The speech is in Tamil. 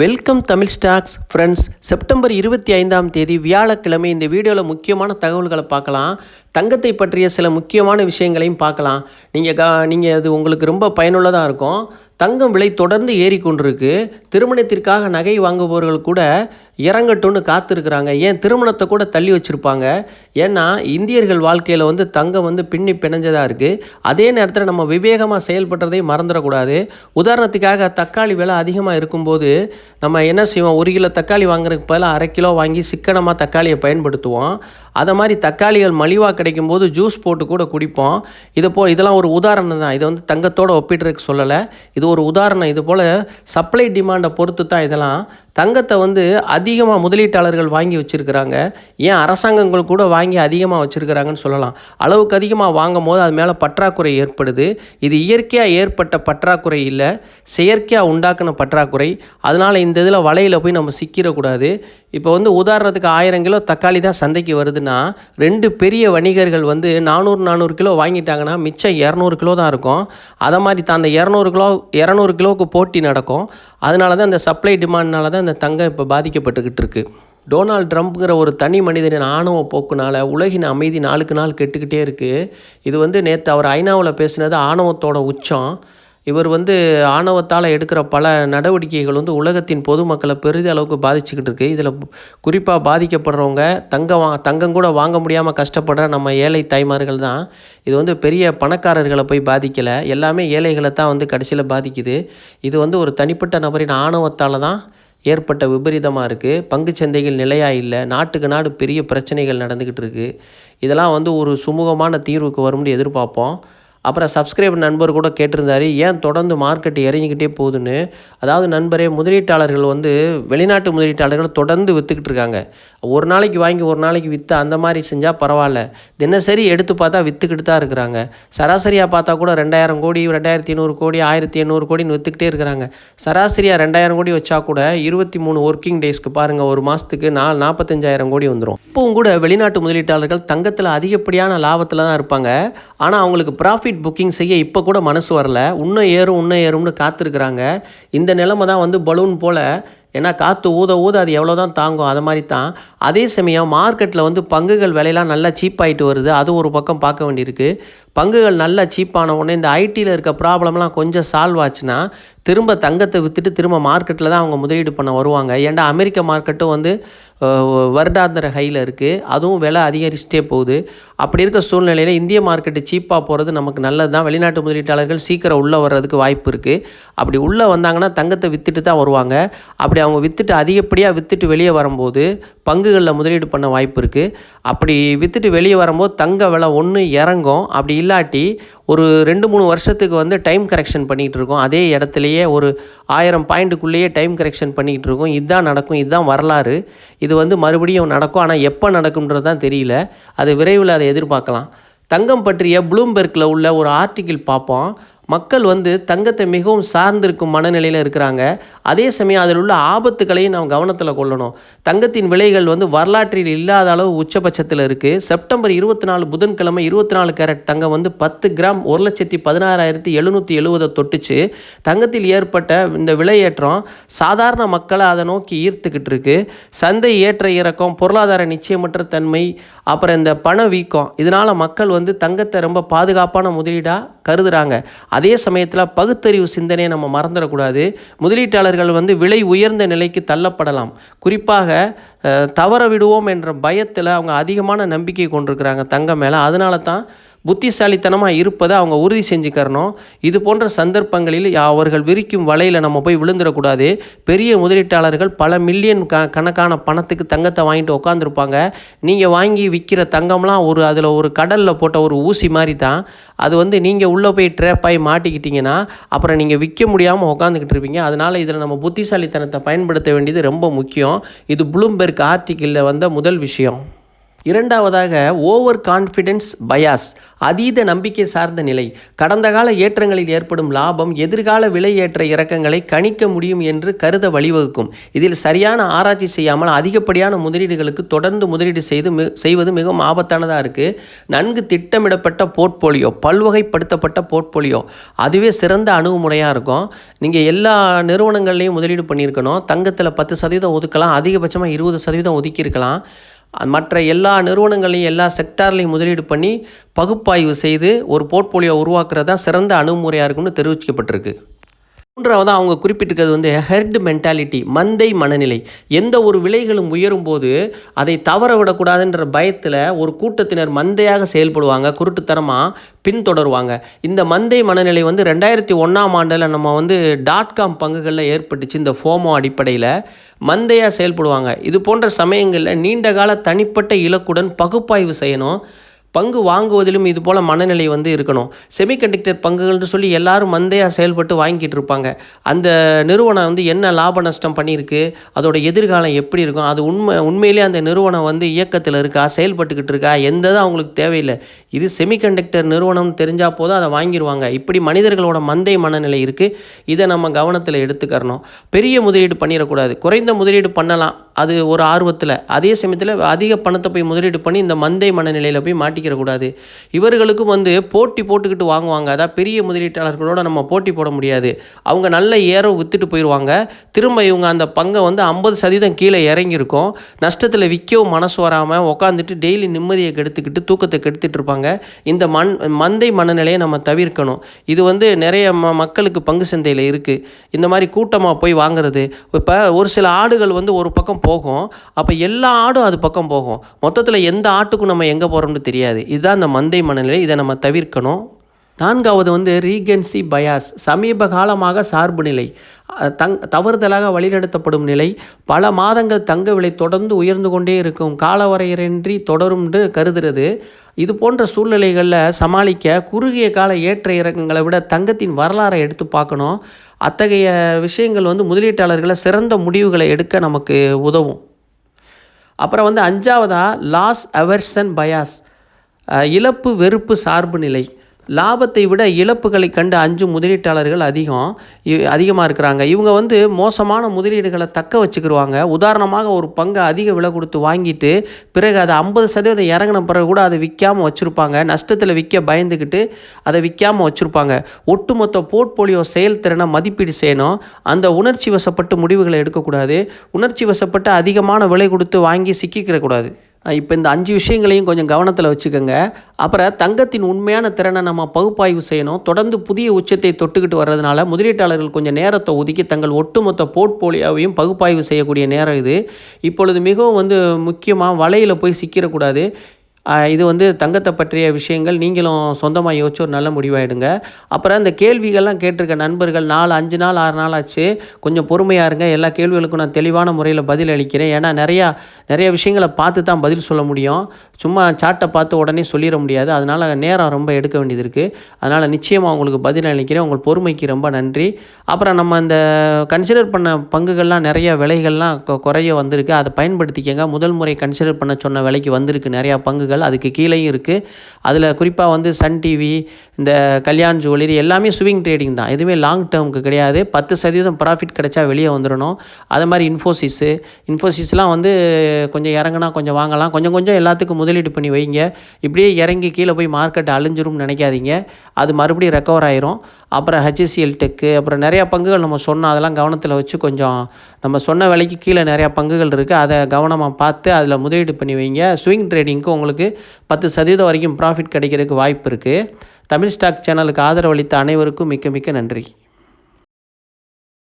Welcome Tamil stocks friends September இருபத்தி ஐந்தாம் தேதி வியாழக்கிழமை இந்த வீடியோவில் முக்கியமான தகவல்களை பார்க்கலாம். தங்கத்தை பற்றிய சில முக்கியமான விஷயங்களையும் பார்க்கலாம். நீங்கள் க நீங்கள் அது உங்களுக்கு ரொம்ப பயனுள்ளதாக இருக்கும். தங்கம் விலை தொடர்ந்து ஏறிக்கொண்டிருக்கு. திருமணத்திற்காக நகை வாங்குபவர்கள் கூட இறங்கட்டும்னு காத்திருக்கிறாங்க. ஏன்? திருமணத்தை கூட தள்ளி வச்சுருப்பாங்க. ஏன்னா இந்தியர்கள் வாழ்க்கையில் வந்து தங்கம் வந்து பின்னி பிணைஞ்சதாக இருக்குது அதே நேரத்தில் நம்ம விவேகமாக செயல்படுறதையும் மறந்துடக்கூடாது. உதாரணத்துக்காக தக்காளி விலை அதிகமாக இருக்கும்போது நம்ம என்ன செய்வோம்? ஒரு கிலோ தக்காளி வாங்குறதுக்கு பதிலாக அரை கிலோ வாங்கி சிக்கனமாக தக்காளியை பயன்படுத்துவோம். அதை மாதிரி தக்காளிகள் மலிவாக கிடைக்கும்போது ஜூஸ் போட்டு கூட குடிப்போம். இது போ இதெல்லாம் ஒரு உதாரணம் தான் இதை வந்து தங்கத்தோடு ஒப்பிடுறதுக்கு சொல்லலை. இது ஒரு உதாரணம். இது போல் சப்ளை டிமாண்டை பொறுத்து தான் இதெல்லாம் தங்கத்தை வந்து அதிகமாக முதலீட்டாளர்கள் வாங்கி வச்சுருக்கிறாங்க. ஏன் அரசாங்கங்கள் கூட வாங்கி அதிகமாக வச்சுருக்கிறாங்கன்னு சொல்லலாம். அளவுக்கு அதிகமாக வாங்கும் போது அது மேலே பற்றாக்குறை ஏற்படுது. இது இயற்கையாக ஏற்பட்ட பற்றாக்குறை இல்லை. செயற்கையாக உண்டாக்கின பற்றாக்குறை. அதனால் இந்த இதில் வலையில் போய் நம்ம சிக்கிடக்கூடாது இப்போ வந்து உதாரணத்துக்கு ஆயிரம் கிலோ தக்காளி தான் சந்தைக்கு வருதுன்னா ரெண்டு பெரிய வணிகர்கள் வந்து நானூறு நானூறு கிலோ வாங்கிட்டாங்கன்னா மிச்சம் இரநூறு கிலோ தான் இருக்கும். அதை மாதிரி தான் அந்த இரநூறு கிலோ இரநூறு கிலோவுக்கு போட்டி நடக்கும். அதனால தான் இந்த சப்ளை டிமாண்ட்னால தான் இந்த தங்கம் இப்போ பாதிக்கப்பட்டுக்கிட்டு இருக்குது டொனால்ட் ட்ரம்ப்ங்கிற ஒரு தனி மனிதனின் ஆணவ போக்குனால உலகின் அமைதி நாளுக்கு நாள் கெட்டுக்கிட்டே இருக்குது இது வந்து நேற்று அவர் ஐநாவில் பேசினது ஆணவத்தோட உச்சம். இவர் வந்து ஆணவத்தால் எடுக்கிற பல நடவடிக்கைகள் வந்து உலகத்தின் பொதுமக்களை பெரிதளவுக்கு பாதிச்சுக்கிட்டு இருக்குது இதில் குறிப்பாக பாதிக்கப்படுறவங்க தங்கம் வா தங்கம் கூட வாங்க முடியாமல் கஷ்டப்படுற நம்ம ஏழை தாய்மார்கள் தான். இது வந்து பெரிய பணக்காரர்களை போய் பாதிக்கலை. எல்லாமே ஏழைகளை தான் வந்து கடைசியில் பாதிக்குது. இது வந்து ஒரு தனிப்பட்ட நபரின் ஆணவத்தால் தான் ஏற்பட்ட விபரீதமாக இருக்குது பங்குச் சந்தைகள் நிலையாக இல்லை. நாட்டுக்கு நாடு பெரிய பிரச்சனைகள் நடந்துக்கிட்டு இருக்குது இதெல்லாம் வந்து ஒரு சுமூகமான தீர்வுக்கு வரும்னு எதிர்பார்ப்போம். அப்புறம் சப்ஸ்கிரைபர் நண்பர் கூட கேட்டிருந்தார் ஏன் தொடர்ந்து மார்க்கெட் இறங்கிக்கிட்டே போகுதுன்னு? அதாவது நண்பரே முதலீட்டாளர்கள் வந்து வெளிநாட்டு முதலீட்டாளர்கள் தொடர்ந்து விற்றுக்கிட்டு இருக்காங்க. ஒரு நாளைக்கு வாங்கி ஒரு நாளைக்கு விற்று அந்த மாதிரி செஞ்சால் பரவாயில்ல. தினசரி எடுத்து பார்த்தா விற்றுக்கிட்டு தான் இருக்கிறாங்க. சராசரியாக பார்த்தா கூட ரெண்டாயிரம் கோடி ரெண்டாயிரத்தி ஐநூறு கோடி ஆயிரத்தி எண்ணூறு கோடின்னு விற்றுக்கிட்டே இருக்கிறாங்க. சராசரியாக ரெண்டாயிரம் கோடி வச்சா கூட இருபத்தி மூணு ஒர்க்கிங் டேஸ்க்கு பாருங்கள் ஒரு மாதத்துக்கு நாலு நாற்பத்தஞ்சாயிரம் கோடி வந்துடும் இப்போவும் கூட வெளிநாட்டு முதலீட்டாளர்கள் தங்கத்தில் அதிகப்படியான லாபத்தில் தான் இருப்பாங்க. ஆனால் அவங்களுக்கு ப்ராஃபிட் புக்கிங் செய்ய இப்போ கூட மனசு வரல. இன்னும் ஏறும் இன்னும் ஏறும்னு காத்திருக்கிறாங்க. இந்த நிலைமை தான் வந்து பலூன் போல். ஏன்னா காற்று ஊத ஊத அது எவ்வளோ தான் தாங்கும் அது மாதிரி தான். அதே சமயம் மார்க்கெட்டில் வந்து பங்குகள் விலையெல்லாம் நல்லா சீப்பாகிட்டு வருது. அது ஒரு பக்கம் பார்க்க வேண்டியிருக்கு. பங்குகள் நல்லா சீப்பான உடனே இந்த ஐடியில் இருக்க ப்ராப்ளம்லாம் கொஞ்சம் சால்வ் ஆச்சுன்னா திரும்ப தங்கத்தை விற்றுட்டு திரும்ப மார்க்கெட்டில் தான் அவங்க முதலீடு பண்ண வருவாங்க. ஏன்டா அமெரிக்க மார்க்கெட்டும் வந்து வருடாந்திர ஹையில் இருக்குது அதுவும் விலை அதிகரிச்சுட்டே போகுது. அப்படி இருக்க சூழ்நிலையில் இந்திய மார்க்கெட்டு சீப்பாக போகிறது நமக்கு நல்லது தான். வெளிநாட்டு முதலீட்டாளர்கள் சீக்கிரம் உள்ளே வர்றதுக்கு வாய்ப்பு இருக்குது அப்படி உள்ளே வந்தாங்கன்னா தங்கத்தை விற்றுட்டு தான் வருவாங்க. அப்படி அவங்க விற்றுட்டு அதிகப்படியாக விற்றுட்டு வெளியே வரும்போது பங்குகளில் முதலீடு பண்ண வாய்ப்பு இருக்குது அப்படி விற்றுட்டு வெளியே வரும்போது தங்க விலை ஒன்று இறங்கும். அப்படி இல்லாட்டி ஒரு ரெண்டு மூணு வருஷத்துக்கு வந்து டைம் கரெக்ஷன் பண்ணிகிட்டு இருக்கோம் அதே இடத்துலையே ஒரு ஆயிரம் பாயிண்ட்டுக்குள்ளேயே டைம் கரெக்ஷன் பண்ணிக்கிட்டு இருக்கோம் இதுதான் நடக்கும் இதுதான் வரலாறு. இது வந்து மறுபடியும் நடக்கும். ஆனால் எப்போ நடக்கும்ன்றது தான் தெரியல. அது விரைவில் அதை எதிர்பார்க்கலாம். தங்கம் பற்றிய ப்ளூம்பெர்க்கில் உள்ள ஒரு ஆர்டிக்கிள் பார்ப்போம். மக்கள் வந்து தங்கத்தை மிகவும் சார்ந்திருக்கும் மனநிலையில் இருக்கிறாங்க. அதே சமயம் அதில் உள்ள ஆபத்துகளையும் நாம் கவனத்தில் கொள்ளணும். தங்கத்தின் விலைகள் வந்து வரலாற்றில் இல்லாத அளவு உச்சபட்சத்தில் இருக்குது செப்டம்பர் இருபத்தி நாலு புதன்கிழமை இருபத்தி நாலு கேரட் தங்கம் வந்து பத்து கிராம் ஒரு லட்சத்தி பதினாறாயிரத்தி எழுநூற்றி எழுபதை தொட்டுச்சு. தங்கத்தில் ஏற்பட்ட இந்த விலையேற்றம் சாதாரண மக்களை அதை நோக்கி ஈர்த்துக்கிட்டு இருக்கு. சந்தை ஏற்ற இறக்கம் பொருளாதார நிச்சயமற்ற தன்மை அப்புறம் இந்த பணவீக்கம் இதனால் மக்கள் வந்து தங்கத்தை ரொம்ப பாதுகாப்பான முதலீடாக கருதுகிறாங்க அதே சமயத்தில் பகுத்தறிவு சிந்தனையை நம்ம மறந்துடக்கூடாது. முதலீட்டாளர்கள் வந்து விலை உயர்ந்த நிலைக்கு தள்ளப்படலாம். குறிப்பாக தவற விடுவோம் என்ற பயத்தில் அவங்க அதிகமான நம்பிக்கை கொண்டிருக்கிறாங்க தங்கம் மேலே. அதனால தான் புத்திசாலித்தனமாக இருப்பதை அவங்க உறுதி செஞ்சுக்கிறணும். இது போன்ற சந்தர்ப்பங்களில் அவர்கள் விரிக்கும் வலையில் நம்ம போய் விழுந்துடக்கூடாது. பெரிய முதலீட்டாளர்கள் பல மில்லியன் க கணக்கான பணத்துக்கு தங்கத்தை வாங்கிட்டு உட்காந்துருப்பாங்க நீங்கள் வாங்கி விற்கிற தங்கம்லாம் ஒரு அதில் ஒரு கடலில் போட்ட ஒரு ஊசி மாதிரி தான் அது வந்து நீங்கள் உள்ளே போய் ட்ராப் ஆகி அப்புறம் நீங்கள் விற்க முடியாமல் உட்காந்துக்கிட்டு இருப்பீங்க. அதனால் இதில் நம்ம புத்திசாலித்தனத்தை பயன்படுத்த வேண்டியது ரொம்ப முக்கியம். இது ப்ளூம்பெர்க் ஆர்டிக்கிளில் வந்த முதல் விஷயம். இரண்டாவதாக ஓவர் கான்ஃபிடென்ஸ் பயாஸ் அதீத நம்பிக்கை சார்ந்த நிலை. கடந்த கால ஏற்றங்களில் ஏற்படும் லாபம் எதிர்கால விலை ஏற்ற இறக்கங்களை கணிக்க முடியும் என்று கருத வழிவகுக்கும். இதில் சரியான ஆராய்ச்சி செய்யாமல் அதிகப்படியான முதலீடுகளுக்கு தொடர்ந்து முதலீடு செய்து செய்வது மிகவும் ஆபத்தானதாக இருக்குது நன்கு திட்டமிடப்பட்ட போர்ட்போலியோ பல்வகைப்படுத்தப்பட்ட போர்ட்போலியோ அதுவே சிறந்த அணுகுமுறையாக இருக்கும். நீங்கள் எல்லா நிறுவனங்கள்லையும் முதலீடு பண்ணியிருக்கணும். தங்கத்தில் பத்து சதவீதம் ஒதுக்கலாம் அதிகபட்சமாக இருபது சதவீதம் ஒதுக்கியிருக்கலாம். மற்ற எல்லா நிறுவனங்களையும் எல்லா செக்டார்லையும் முதலீடு பண்ணி பகுப்பாய்வு செய்து ஒரு போர்ட்ஃபோலியோ உருவாக்குறது தான் சிறந்த அணுகுமுறையாக இருக்கும்னு தெரிவிக்கப்பட்டிருக்கு. மூன்றாவது அவங்க குறிப்பிட்டிருக்கிறது வந்து ஹெர்ட் மென்டாலிட்டி மந்தை மனநிலை. எந்த ஒரு விலைகளும் உயரும் போது அதை தவற விடக்கூடாதுன்ற பயத்தில் ஒரு கூட்டத்தினர் மந்தையாக செயல்படுவாங்க குருட்டுத்தனமாக பின்தொடருவாங்க. இந்த மந்தை மனநிலை வந்து ரெண்டாயிரத்தி ஒன்றாம் ஆண்டில் நம்ம வந்து டாட் காம் பங்குகளில் ஏற்பட்டுச்சு இந்த ஃபோமோ அடிப்படையில். மந்தையாக செயல்படுவாங்க. இது போன்ற சமயங்களில் நீண்ட கால தனிப்பட்ட இலக்குடன் பகுப்பாய்வு செய்யணும். பங்கு வாங்குவதிலும் இது போல் மனநிலை வந்து இருக்கணும். செமிகண்டக்டர் பங்குகள்னு சொல்லி எல்லாரும் மந்தையாக செயல்பட்டு வாங்கிட்டு இருப்பாங்க. அந்த நிறுவனம் வந்து என்ன லாப நஷ்டம் பண்ணியிருக்கு? அதோட எதிர்காலம் எப்படி இருக்கும்? அது உண்மை உண்மையிலே அந்த நிறுவனம் வந்து இயக்கத்தில் இருக்கா? செயல்பட்டுக்கிட்டு இருக்கா? எந்த தான் அவங்களுக்கு தேவையில்லை. இது செமிகண்டக்டர் நிறுவனம் தெரிஞ்சால் போதும் அதை வாங்கிடுவாங்க இப்படி மனிதர்களோட மந்தை மனநிலை இருக்குது இதை நம்ம கவனத்தில் எடுத்துக்கறணும். பெரிய முதலீடு பண்ணிடக்கூடாது. குறைந்த முதலீடு பண்ணலாம். அது ஒரு ஆர்வத்தில். அதே சமயத்தில் அதிக பணத்தை போய் முதலீடு பண்ணி இந்த மந்தை மனநிலையில் போய் மாட்டிக்கிற கூடாது. இவர்களுக்கும் வந்து போட்டி போட்டுக்கிட்டு வாங்குவாங்க. அதான் பெரிய முதலீட்டாளர்களோட நம்ம போட்டி போட முடியாது. அவங்க நல்ல ஏரோ வித்துட்டு போயிடுவாங்க திரும்ப இவங்க அந்த பங்கை வந்து ஐம்பது சதவீதம் கீழே இறங்கியிருக்கும். நஷ்டத்தில் விற்கவும் மனசு வராமல் உட்காந்துட்டு டெய்லி நிம்மதியை கெடுத்துக்கிட்டு தூக்கத்தை கெடுத்துட்டு இருப்பாங்க. இந்த மண் மந்தை மனநிலையை நம்ம தவிர்க்கணும். இது வந்து நிறைய ம மக்களுக்கு பங்கு சந்தையில் இருக்குது இந்த மாதிரி கூட்டமாக போய் வாங்குறது. இப்போ ஒரு சில ஆடுகள் வந்து ஒரு பக்கம் போகும் அப்போ எல்லா ஆடும் அது பக்கம் போகும். மொத்தத்தில் எந்த ஆட்டுக்கும் நம்ம எங்கே போகிறோம்னு தெரியாது. இதுதான் அந்த மந்தை மனநிலை. இதை நம்ம தவிர்க்கணும். நான்காவது வந்து ரீகன்சி பயாஸ் சமீப காலமாக சார்பு நிலை. தங் தவறுதலாக வழிநடத்தப்படும் நிலை. பல மாதங்கள் தங்க விலை தொடர்ந்து உயர்ந்து கொண்டே இருக்கும். காலவரையறையின்றி தொடரும் என்று கருதுறது. இது போன்ற சூழ்நிலைகளில் சமாளிக்க குறுகிய கால ஏற்ற இறக்கங்களை விட தங்கத்தின் வரலாறை எடுத்து பார்க்கணும். அத்தகைய விஷயங்கள் வந்து முதலீட்டாளர்களை சிறந்த முடிவுகளை எடுக்க நமக்கு உதவும். அப்புறம் வந்து அஞ்சாவதாக லாஸ் அவர்சன் பயாஸ் இழப்பு வெறுப்பு சார்பு நிலை. லாபத்தை விட இழப்புகளை கண்டு அஞ்சு முதலீட்டாளர்கள் அதிகம் இ- அதிகமாக இருக்கிறாங்க. இவங்க வந்து மோசமான முதலீடுகளை தக்க வச்சுக்கிருவாங்க. உதாரணமாக ஒரு பங்கை அதிக விலை கொடுத்து வாங்கிட்டு பிறகு அதை ஐம்பது சதவீதம் இறங்கின பிறகு கூட அதை விற்காமல் வச்சுருப்பாங்க. நஷ்டத்தில் விற்க பயந்துக்கிட்டு அதை விற்காமல் வச்சுருப்பாங்க. ஒட்டுமொத்த போர்ட்போலியோ செயல்திறனை மதிப்பீடு செய்யணும். அந்த உணர்ச்சி வசப்பட்டு முடிவுகளை எடுக்கக்கூடாது. உணர்ச்சி வசப்பட்டு அதிகமான விலை கொடுத்து வாங்கி சிக்கிக்கிறக்கூடாது இப்போ இந்த அஞ்சு விஷயங்களையும் கொஞ்சம் கவனத்தில் வச்சுக்கோங்க. அப்புறம் தங்கத்தின் உண்மையான திறனை நம்ம பகுப்பாய்வு செய்யணும். தொடர்ந்து புதிய உச்சத்தை தொட்டுக்கிட்டு வர்றதுனால முதலீட்டாளர்கள் கொஞ்சம் நேரத்தை ஒதுக்கி தங்கள் ஒட்டுமொத்த போர்ட்போலியோவையும் பகுப்பாய்வு செய்யக்கூடிய நேரம் இது. இப்பொழுது மிகவும் வந்து முக்கியமாக வலையில் போய் சிக்கிடக்கூடாது இது வந்து தங்கத்தை பற்றிய விஷயங்கள். நீங்களும் சொந்தமாக யோசிச்சு ஒரு நல்ல முடிவாயிடுங்க. அப்புறம் இந்த கேள்விகள்லாம் கேட்டிருக்க நண்பர்கள் நாலு அஞ்சு நாள் ஆறு நாள் ஆச்சு. கொஞ்சம் பொறுமையாக இருங்க. எல்லா கேள்விகளுக்கும் நான் தெளிவான முறையில் பதில் அளிக்கிறேன். ஏன்னா நிறையா நிறைய விஷயங்களை பார்த்து தான் பதில் சொல்ல முடியும். சும்மா சாட்டை பார்த்து உடனே சொல்லிட முடியாது. அதனால் நேரம் ரொம்ப எடுக்க வேண்டியது இருக்குது அதனால் நிச்சயமாக உங்களுக்கு பதில் அளிக்கிறேன். உங்கள் பொறுமைக்கு ரொம்ப நன்றி. அப்புறம் நம்ம இந்த கன்சிடர் பண்ண பங்குகள்லாம் நிறைய விலைகள்லாம் கொ- குறைய வந்திருக்கு. அதை பயன்படுத்திக்கங்க. முதல் முறை கன்சிடர் பண்ண சொன்ன விலைக்கு வந்திருக்கு. நிறையா பங்குகள். அதுக்கு கீழேயும் இருக்குது அதில் குறிப்பாக வந்து சன் டிவி இந்த கல்யாண் ஜுவல்லரி எல்லாமே ஸ்விங் ட்ரேடிங் தான். எதுவுமே லாங் டேர்முக்கு கிடையாது. பத்து சதவீதம் ப்ராஃபிட் கிடைச்சா வெளியே வந்துடணும் அது மாதிரி இன்ஃபோசிஸு இன்ஃபோசிஸ்லாம் வந்து கொஞ்சம் இறங்குனா கொஞ்சம் வாங்கலாம். கொஞ்சம் கொஞ்சம் எல்லாத்துக்கும் முதலீடு பண்ணி வைங்க. இப்படியே இறங்கி கீழே போய் மார்க்கெட் அழிஞ்சிரும்னு நினைக்காதீங்க. அது மறுபடியும் ரெக்கவர் ஆயிரும். அப்புறம் ஹெச்எஸ்சிஎல் டெக்கு அப்புறம் நிறையா பங்குகள் நம்ம சொன்னோம். அதெல்லாம் கவனத்தில் வச்சு கொஞ்சம் நம்ம சொன்ன விலைக்கு கீழே நிறையா பங்குகள் இருக்குது அதை கவனமாக பார்த்து அதில் முதலீடு பண்ணி வைங்க. ஸ்விங் ட்ரேடிங்க்கு உங்களுக்கு பத்து சதவீதம் வரைக்கும் ப்ராஃபிட் கிடைக்கிறதுக்கு வாய்ப்பு இருக்குது தமிழ் ஸ்டாக் சேனலுக்கு ஆதரவளித்த அனைவருக்கும் மிக்க மிக்க நன்றி.